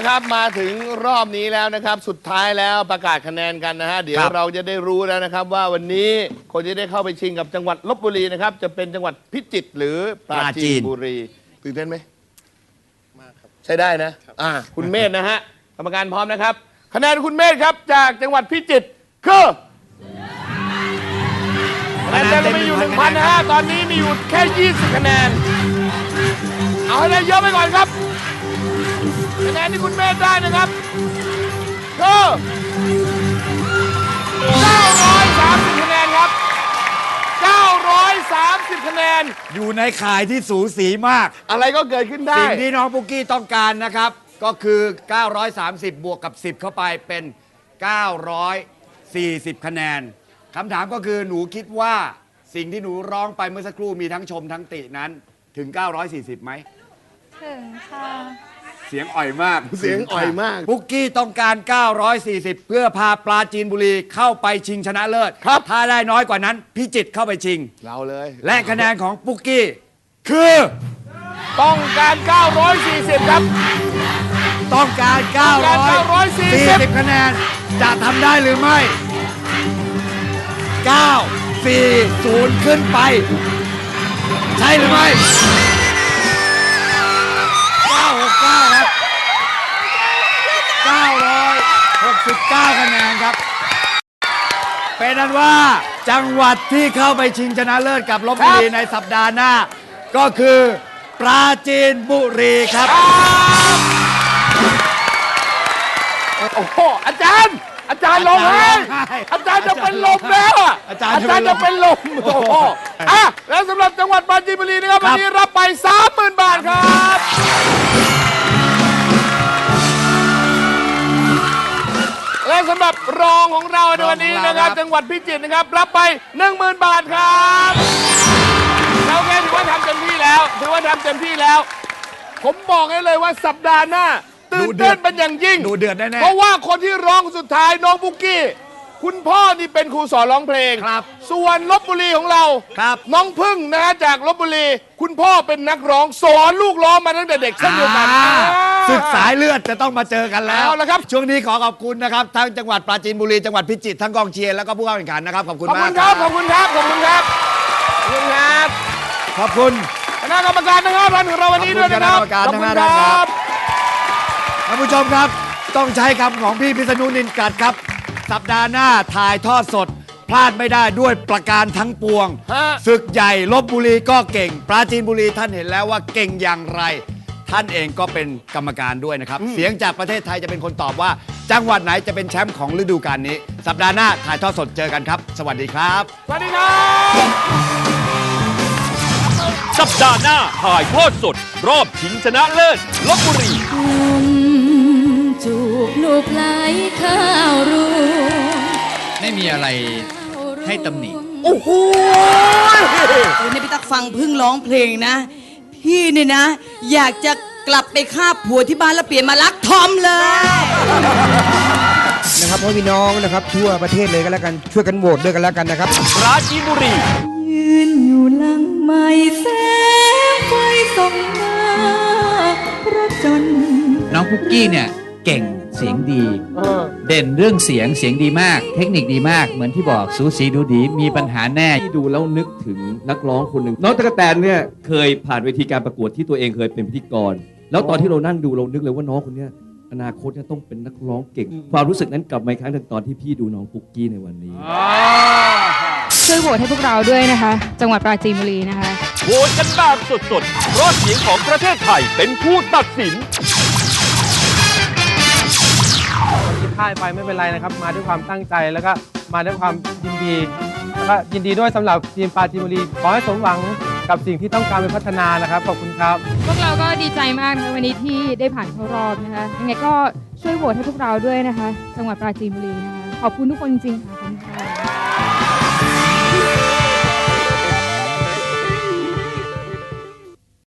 ละครับมาถึงรอบนี้แล้วนะครับ สุดท้ายแล้วประกาศคะแนนกันนะฮะเดี๋ยวครับเราจะได้รู้แล้วนะครับ ว่าวันนี้คนที่ได้เข้าไปชิงกับจังหวัดลบบุรีนะครับ จะเป็นจังหวัดพิจิตรหรือปราจีนบุรีตื่นเต้นไหมมากครับใช้ได้นะอ่าคุณเมธนะฮะกรรมการพร้อมนะครับ คะแนนคุณเมธครับจากจังหวัดพิจิตรคือคะแนนเต็มเรามีอยู่หนึ่งพันนะฮะตอนนี้มีอยู่แค่20คะแนน เอาให้ได้เยอะไปก่อนครับ คะแนนที่คุณเมธได้นะครับคือ930คะแนนครับ 930 คะแนน อยู่ในข่ายที่สูสีมาก อะไรก็เกิดขึ้นได้ สิ่งที่น้องปุกกี้ต้องการนะครับ ก็คือ 930 บวกกับ 10 เข้าไปเป็น 940 คะแนนคำถามก็คือหนูคิดว่าสิ่งที่หนูร้องไปเมื่อสักครู่มีทั้งชมทั้งตินั้นถึง 940ไหม ถึงค่ะ เสียงอ่อยมาก เสียงอ่อยมากปุกกี้ต้องการ 940 เพื่อพาปลาจีนบุรีเข้าไปชิงชนะเลิศครับ ถ้าได้น้อยกว่านั้น พิจิตรเข้าไปชิง เราเลยและคะแนนของปุกกี้คือต้องการ 940 ครับ ต้องการต้องการ940 940 คะแนน จะทำได้หรือไม่ 940 ขึ้นไป ใช่หรือไม่ 969คะแนนครับ เป็นนั้นว่าจังหวัดที่เข้าไปชิงชนะเลิศกับลบบุรีในสัปดาห์หน้า ก็คือ ปราจีนบุรีครับ โอ้โหอาจารย์ อาจารย์ลงให้อาจารย์ร้องไห้อาจารย์จะเป็นลมแล้วอะอาจารย์อาจารย์จะเป็นลมโอ้โหอะแล้วสำหรับจังหวัดปราจีนบุรีนะครับครัวันบนี้รับไป 30,000 บาทครับ หรับรองของเราในวันนี้นะครับ จังหวัดพิจิตรนะครับ รับไป 10,000 บาทครับเราแค่ถือว่าทำเต็มที่แล้วถือว่าทำเต็มที่แล้ว ผมบอกให้เลยว่าสัปดาห์หน้าตื่นเต้นเป็นอย่างยิ่งดูเดือดแน่เพราะว่าคนที่ร้องสุดท้ายน้องบุกกี้ คุณพ่อนี่เป็นครูสอนร้องเพลงครับส่วนลบบุรีของเราครับน้องพึ่งนะฮะจากลบบุรี คุณพ่อเป็นนักร้องสอนลูกร้องมาตั้งแต่เด็กๆเช่นเดียวกันอ่าอ่า ศึกสายเลือดจะต้องมาเจอกันแล้วเอาละครับ ช่วงนี้ขอขอบคุณนะครับทั้งจังหวัดปราจีนบุรีจังหวัดพิจิตรทั้งกองเชียร์แล้วก็ผู้เข้าแข่งขันนะครับขอบคุณขอบมาคุกณครับ ขอบคุณครับ ขอบคุณครับ ขอบคุณครับขอบคุณ คณะกรรมการนะครับร้านของเราวันนี้ด้วยนะครับ ขอบคุณคณะกรรมการขอบคุณทั้งคห้าท่านครัรับบท่านผู้ชมครับ ต้องใช้คำของพี่พิษณุนินกัดครับ สัปดาห์หน้าถ่ายทอดสด พลาดไม่ได้ด้วยประการทั้งปวงฮะ ศึกใหญ่ลบบุรีก็เก่ง ปราจีนบุรีท่านเห็นแล้วว่าเก่งอย่างไร ท่านเองก็เป็นกรรมการด้วยนะครับ เสียงจากประเทศไทยจะเป็นคนตอบว่า จังหวัดไหนจะเป็นแชมป์ของฤดูกาลนี้ สัปดาห์หน้าถ่ายทอดสดเจอกันครับ สวัสดีครับ สวัสดีครับ สัปดาห์หน้าถ่ายทอดสด รอบชิงชนะเลิศลบบุรีผมจูบลูกไหลข้าวรวงไม่มีอะไรให้ตำหนิโอ้โหโอ้ยนี่พี่ตักฟังพึ่งร้องเพลงนะ พี่เนี่ยนะ อยากจะกลับไปฆ่าผัวที่บ้านแล้วเปลี่ยนมารักทอมเลย นะครับพ่อพี่น้องนะครับ ทั่วประเทศเลยก็แล้วกันช่วยกันโหวตด้วยกันแล้วกันนะครับ ปราจีนบุรี ยืนอยู่หลังไม่แสงไฟส่องมาพระจันทร์ น้องคุกกี้เนี่ย เก่งเสียงดี เด่นเรื่องเสียงเสียงดีมาก เทคนิคดีมาก เหมือนที่บอกสูสีดูดีมีปัญหาแน่ ที่ดูแล้วนึกถึงนักร้องคนหนึ่งน้องตะกแตนเนี่ยเคยผ่านเวทีการประกวดที่ตัวเองเคยเป็นพิธีกร แล้วตอนที่เรานั่งดูเรานึกเลยว่าน้องคนเนี้ยอนาคตเนี่ยต้องเป็นนักร้องเก่ง ความรู้สึกนั้นกลับมาอีกครั้งหนึ่งตอนที่พี่ดูน้องปุกกี้ในวันนี้ช่วยโหวตให้พวกเราด้วยนะคะ จังหวัดปราจีนบุรีนะคะ โหวตกันแบบสดๆเพราะเสียงของประเทศไทยเป็นผู้ตัดสิน ค่ายไปไม่เป็นไรนะครับ มาด้วยความตั้งใจแล้วก็มาด้วยความยินดีแล้วก็ยินดีด้วยสำหรับทีมปราจีนบุรีขอให้สมหวังกับสิ่งที่ต้องการไปพัฒนานะครับขอบคุณครับ พวกเราก็ดีใจมากนะคะวันนี้ที่ได้ผ่านเข้ารอบนะคะยังไงก็ช่วยโหวตให้พวกเราด้วยนะคะ จังหวัดปราจีนบุรีนะคะขอบคุณทุกคนจริงๆค่ะ